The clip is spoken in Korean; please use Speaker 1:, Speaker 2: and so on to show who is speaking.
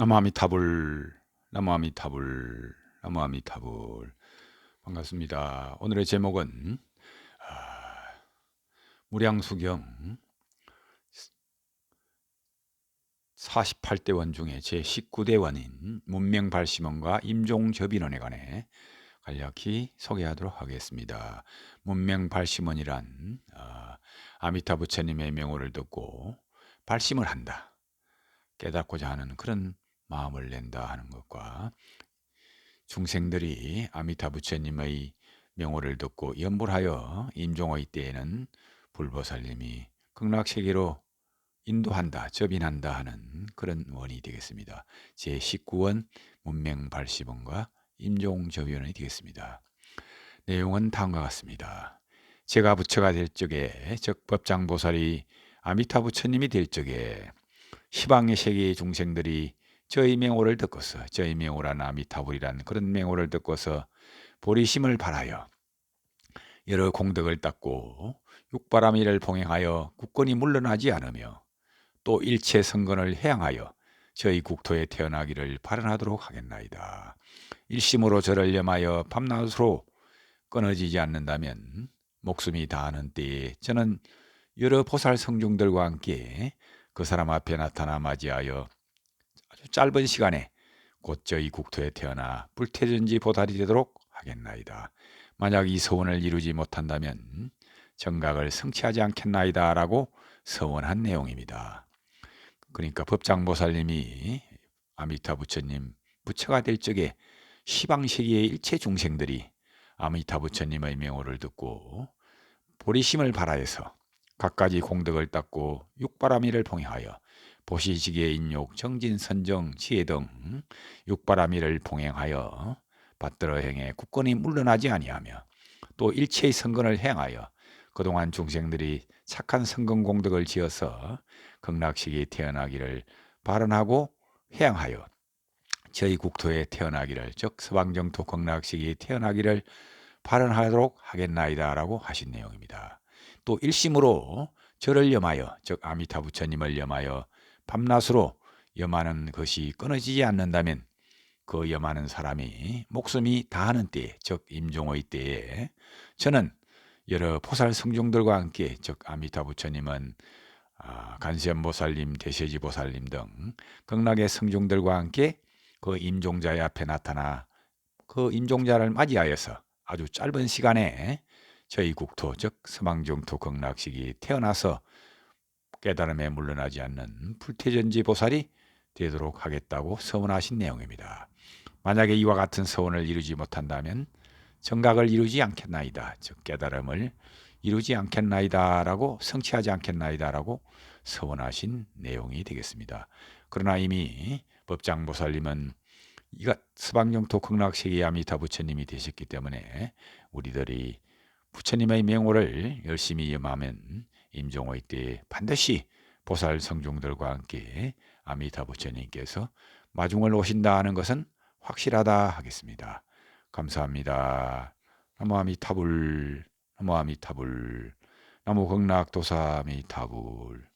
Speaker 1: 나무아미타불 나무아미타불 나무아미타불 반갑습니다. 오늘의 제목은 아, 무량수경 48대 원 중에 제 19대 원인 문명발심원과 임종접인원에 관해 간략히 소개하도록 하겠습니다. 문명발심원이란 아, 아미타 부처님의 명호를 듣고 발심을 한다. 깨닫고자 하는 그런 마음을 낸다 하는 것과 중생들이 아미타 부처님의 명호를 듣고 연불하여 임종의 때에는 불보살님이 극락세계로 인도한다, 접인한다 하는 그런 원이 되겠습니다. 제19원 문명발시본과 임종접연이 되겠습니다. 내용은 다음과 같습니다. 제가 부처가 될 적에 즉 법장보살이 아미타 부처님이 될 적에 시방의 세계의 중생들이 저희 명호를 듣고서 저희 명호란 아미타불이란 그런 명호를 듣고서 보리심을 발하여 여러 공덕을 닦고 육바라미를 봉행하여 국권이 물러나지 않으며 또 일체 선건을 해양하여 저희 국토에 태어나기를 발언하도록 하겠나이다. 일심으로 저를 염하여 밤낮으로 끊어지지 않는다면 목숨이 다하는 때에 저는 여러 보살 성중들과 함께 그 사람 앞에 나타나 맞이하여 아주 짧은 시간에 곧 저희 국토에 태어나 불태전지 보살이 되도록 하겠나이다. 만약 이 서원을 이루지 못한다면 정각을 성취하지 않겠나이다라고 서원한 내용입니다. 그러니까 법장보살님이 아미타 부처님 부처가 될 적에 시방세계의 일체 중생들이 아미타 부처님의 명호를 듣고 보리심을 발하여서 갖가지 공덕을 닦고 육바라미를 봉행하여 보시지기의 인욕, 정진, 선정, 지혜 등 육바라미를 봉행하여 받들어 행해 국권이 물러나지 아니하며 또 일체의 선건을 행하여 그동안 중생들이 착한 선건 공덕을 지어서 극락식이 태어나기를 발언하고 해양하여 저희 국토에 태어나기를 즉 서방정토 극락식이 태어나기를 발언하도록 하겠나이다라고 하신 내용입니다. 또 일심으로 저를 염하여 즉 아미타 부처님을 염하여 밤낮으로 염하는 것이 끊어지지 않는다면 그 염하는 사람이 목숨이 다하는 때, 즉 임종의 때에 저는 여러 포살 성중들과 함께 즉 아미타 부처님은 아, 간세음보살님, 대세지 보살님 등 극락의 성중들과 함께 그 임종자의 앞에 나타나 그 임종자를 맞이하여서 아주 짧은 시간에 저희 국토 즉 서망정토 극락식이 태어나서 깨달음에 물러나지 않는 불태전지 보살이 되도록 하겠다고 서원하신 내용입니다. 만약에 이와 같은 서원을 이루지 못한다면 정각을 이루지 않겠나이다. 즉 깨달음을 이루지 않겠나이다라고 성취하지 않겠나이다라고 서원하신 내용이 되겠습니다. 그러나 이미 법장보살님은 이가 서방영토 극락세계 아미타 부처님이 되셨기 때문에 우리들이 부처님의 명호를 열심히 염하면 임종의 때에 반드시 보살 성중들과 함께 아미타 부처님께서 마중을 오신다 하는 것은 확실하다 하겠습니다. 감사합니다. 나무 아미타불, 나무 아미타불, 나무 극락도사 아미타불.